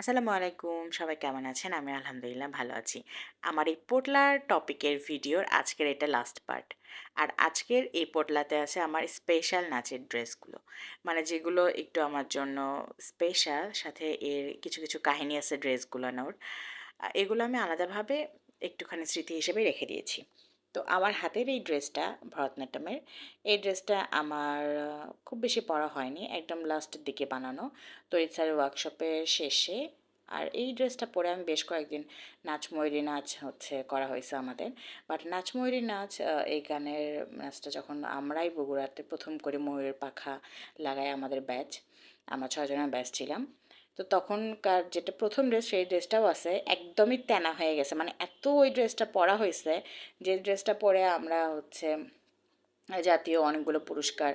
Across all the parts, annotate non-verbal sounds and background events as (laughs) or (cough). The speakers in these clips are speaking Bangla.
আসসালামু আলাইকুম। সবাই কেমন আছেন? আমি আলহামদুলিল্লাহ ভালো আছি। আমার এই পোটলার টপিকের ভিডিওর আজকের এটা লাস্ট পার্ট আর আজকের এই পোটলাতে আছে আমার স্পেশাল নাচের ড্রেসগুলো মানে যেগুলো একটু আমার জন্য স্পেশাল সাথে এর কিছু কিছু কাহিনী আছে ড্রেসগুলো নোর এগুলো আমি আলাদাভাবে একটুখানি স্মৃতি হিসেবে রেখে দিয়েছি। তো আমার হাতের এই ড্রেসটা, ভরতনাট্যমের, এই ড্রেসটা আমার খুব বেশি পরা হয়নি, একদম লাস্টের দিকে বানানো। তো স্যারের ওয়ার্কশপের শেষে, আর এই ড্রেসটা পরে আমি বেশ কয়েকদিন নাচময়ূরী নাচ হচ্ছে করা হয়েছে আমাদের। বাট নাচময়ূরী নাচ এই গানের নাচটা যখন আমরাই বগুড়াতে প্রথম করে ময়ূরের পাখা লাগাই আমাদের ব্যাচ আমরা ছয়জনের ব্যাচ ছিলাম। তো তখনকার যেটা প্রথম ড্রেস সেই ড্রেসটাও আছে। একদমই তেনা হয়ে গেছে। মানে এত ওই ড্রেসটা পরা হয়েছে যে ড্রেসটা পরে আমরা হচ্ছে জাতীয় অনেকগুলো পুরস্কার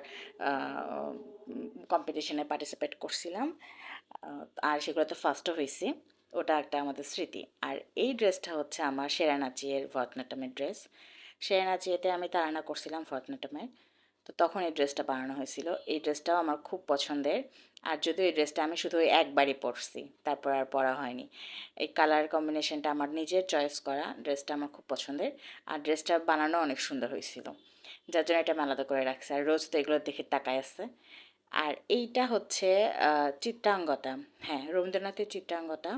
কম্পিটিশনে পার্টিসিপেট করছিলাম। আর সেগুলোতে ফার্স্টও হয়েছি। ওটা একটা আমাদের স্মৃতি। আর এই ড্রেসটা হচ্ছে আমার সেরা নাচিয়ের ভরতনাট্যমের ড্রেস সেরা নাচিয়েতে আমি তাড়ানা করছিলাম ভরতনাট্যমের। তো তখন এই ড্রেসটা বানানো হয়েছিল। এই ড্রেসটাও আমার খুব পছন্দের। আর যদিও এই ড্রেসটা আমি শুধু একবারই পরছি, তারপর আর পরা হয়নি। এই কালার কম্বিনেশনটা আমার নিজের চয়েস করা ড্রেসটা আমার খুব পছন্দের। আর ড্রেসটা বানানো অনেক সুন্দর হয়েছিল। যার জন্য এটা আমি আলাদা করে রাখছি। আর রোজ তো এগুলো দেখে তাকায় আছে। আর এইটা হচ্ছে চিত্রাঙ্গতা। হ্যাঁ রবীন্দ্রনাথের চিত্রাঙ্গতা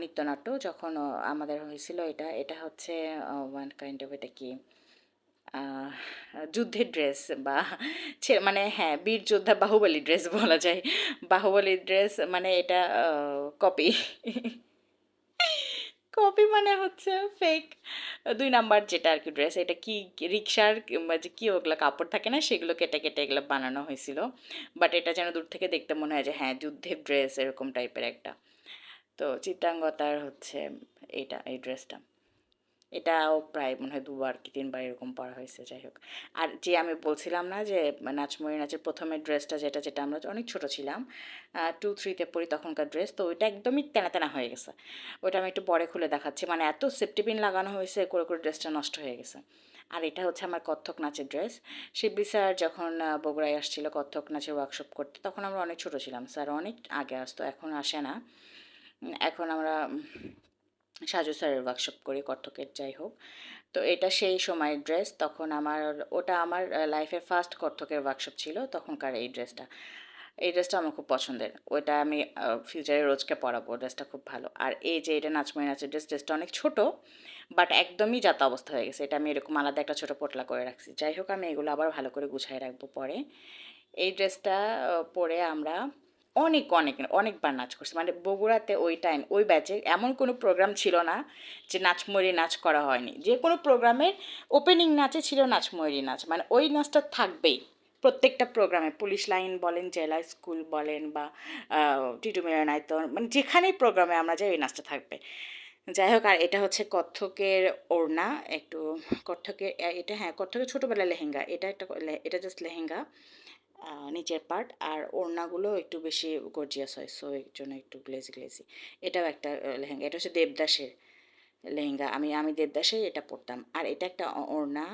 নৃত্যনাট্য যখন আমাদের হয়েছিল এটা। এটা হচ্ছে ওয়ান কাইন্ড অফ এটা কি? যুদ্ধের ড্রেস বা মানে হ্যাঁ বীর যোদ্ধা বাহুবলী ড্রেস (laughs) বলা যায়। বাহুবলী ড্রেস মানে এটা কপি কপি মানে হচ্ছে ফেক দুই নাম্বার যেটা আর কি ড্রেস এটা কি রিক্সার যে কী ওগুলো কাপড় থাকে না, সেগুলো কেটে কেটে এগুলো বানানো হয়েছিল। বাট এটা যেন দূর থেকে দেখতে মনে হয় যে হ্যাঁ যুদ্ধের ড্রেস এরকম টাইপের একটা। তো চিত্রাঙ্গতার হচ্ছে এটা, এই ড্রেসটা এটাও প্রায় মনে হয় দুবার কি তিনবার এরকম পরা হয়েছে, যাই হোক। আর যে আমি বলছিলাম না যে নাচময়ূরী নাচের প্রথমে ড্রেসটা যেটা যেটা আমরা অনেক ছোট ছিলাম টু থ্রিতে পড়ি তখনকার ড্রেস, তো ওইটা একদমই তেনা তেনা হয়ে গেছে। ওইটা আমি একটু পরে খুলে দেখাচ্ছি। মানে এত সেফটি লাগানো হয়েছে, করে করে ড্রেসটা নষ্ট হয়ে গেছে। আর এটা হচ্ছে আমার কত্থক নাচের ড্রেস। শিবলি স্যার যখন বগুড়ায় আসছিল কত্থক নাচের ওয়ার্কশপ করতে, তখন আমরা অনেক ছোট ছিলাম। স্যার অনেক আগে আসতো, এখন আসে না। এখন আমরা সাজু স্যারের ওয়ার্কশপ করি, কত্থকের যাই হোক। তো এটা সেই সময়ের ড্রেস তখন আমার, ওটা আমার লাইফের ফার্স্ট কত্থকের ওয়ার্কশপ ছিল, তখনকার এই ড্রেসটা এই ড্রেসটা আমার খুব পছন্দের। ওইটা আমি ফিউচারে রোজকে পরাবো ড্রেসটা খুব ভালো। আর এই যে এটা নাচময় নাচের ড্রেস ড্রেসটা অনেক ছোট বাট একদমই যাতা অবস্থা হয়ে গেছে। এটা আমি এরকম আলাদা একটা ছোটো পোটলা করে রাখছি। যাই হোক, আমি এগুলো আবার ভালো করে গুছাই রাখব পরে। এই ড্রেসটা পরে আমরা অনেক অনেক অনেকবার নাচ করছি। মানে বগুড়াতে ওই টাইম ওই ব্যাচে এমন কোনো প্রোগ্রাম ছিল না যে নাচময়ূরী নাচ করা হয়নি। যে কোনো প্রোগ্রামের ওপেনিং নাচে ছিল নাচময়ূরী নাচ। মানে ওই নাচটা থাকবেই। প্রত্যেকটা প্রোগ্রামে পুলিশ লাইন বলেন, জেলা স্কুল বলেন বা টিটু মিলনায়তন মানে যেখানেই প্রোগ্রামে আমরা যাই, ওই নাচটা থাকবে। যাই হোক, আর এটা হচ্ছে কত্থকের ওড়না, একটু কত্থকের এটা হ্যাঁ কত্থকের ছোটোবেলা লেহেঙ্গা। এটা একটা এটা জাস্ট লেহেঙ্গা। নিচের পার্ট আর ওড়নাগুলো একটু বেশি গর্জিয়াস হয় সো এর জন্য একটু গ্লেজি গ্লেজি এটাও একটা লেহেঙ্গা, এটা হচ্ছে দেবদাসের লেহেঙ্গা, আমি আমি দেবদাসে এটা পরতাম। আর এটা একটা ওড়না,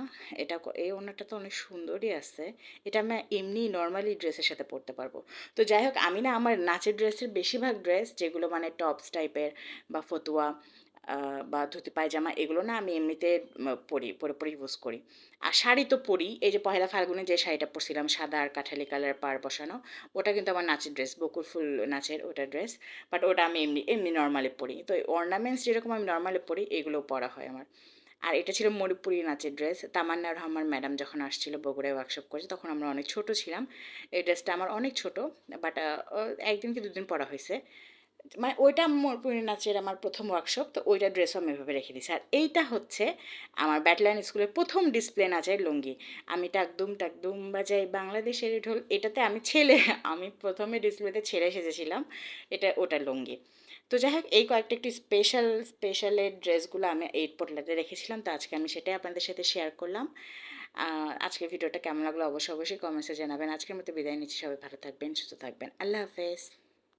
এটা এই ওড়নাটা তো অনেক সুন্দরই আছে, এটা আমি এমনি নর্মালি ড্রেসের সাথে পরতে পারব। তো যাই হোক, আমি না আমার নাচের ড্রেসের বেশিরভাগ ড্রেস যেগুলো মানে টপস টাইপের বা ফতুয়া বা ধুতি, পায়জামা এগুলো না আমি এমনিতে পরি, পরে পরে ইউজ করি। আর শাড়ি তো পরি, এই যে পহেলা ফাল্গুনে যে শাড়িটা পরছিলাম সাদা আর কাঠালি কালার পার বসানো, ওটা কিন্তু আমার নাচের ড্রেস বকুর ফুল নাচের ওটা ড্রেস বাট ওটা আমি এমনি এমনি নর্মালি পরি। তো অর্নামেন্টস যেরকম আমি নর্মালি পরি, এগুলোও পরা হয় আমার। আর এটা ছিল মণিপুরি নাচের ড্রেস তামান্না রহমান ম্যাডাম যখন আসছিল বগুড়ায় ওয়ার্কশপ করেছে তখন আমরা অনেক ছোট ছিলাম। এই ড্রেসটা আমার অনেক ছোট বাট একদিন কি দুদিন পরা হয়েছে। মানে ওইটা মরপুরি নাচের আমার প্রথম ওয়ার্কশপ তো ওইটা ড্রেসও আমি এভাবে রেখে দিয়েছি। আর এইটা হচ্ছে আমার ব্যাটলাইন স্কুলের প্রথম ডিসপ্লে নাচের লুঙ্গি। আমি টাকদুম টাকদুম বাজাই বাংলাদেশের ঢোল, এটাতে আমি ছেলে, আমি প্রথমে ডিসপ্লেতে ছেড়ে সেজেছিলাম, এটা ওটা লুঙ্গি। তো যাই হোক, এই কয়েকটা একটি স্পেশাল স্পেশালের ড্রেসগুলো আমি এই পোটলাতে রেখেছিলাম, তো আজকে আমি সেটাই আপনাদের সাথে শেয়ার করলাম। আজকের ভিডিওটা কেমন লাগল অবশ্যই অবশ্যই কমেন্টসে জানাবেন। আজকের মতো বিদায় নিচ্ছি, সবাই ভালো থাকবেন, সুস্থ থাকবেন। আল্লাহ হাফেজ।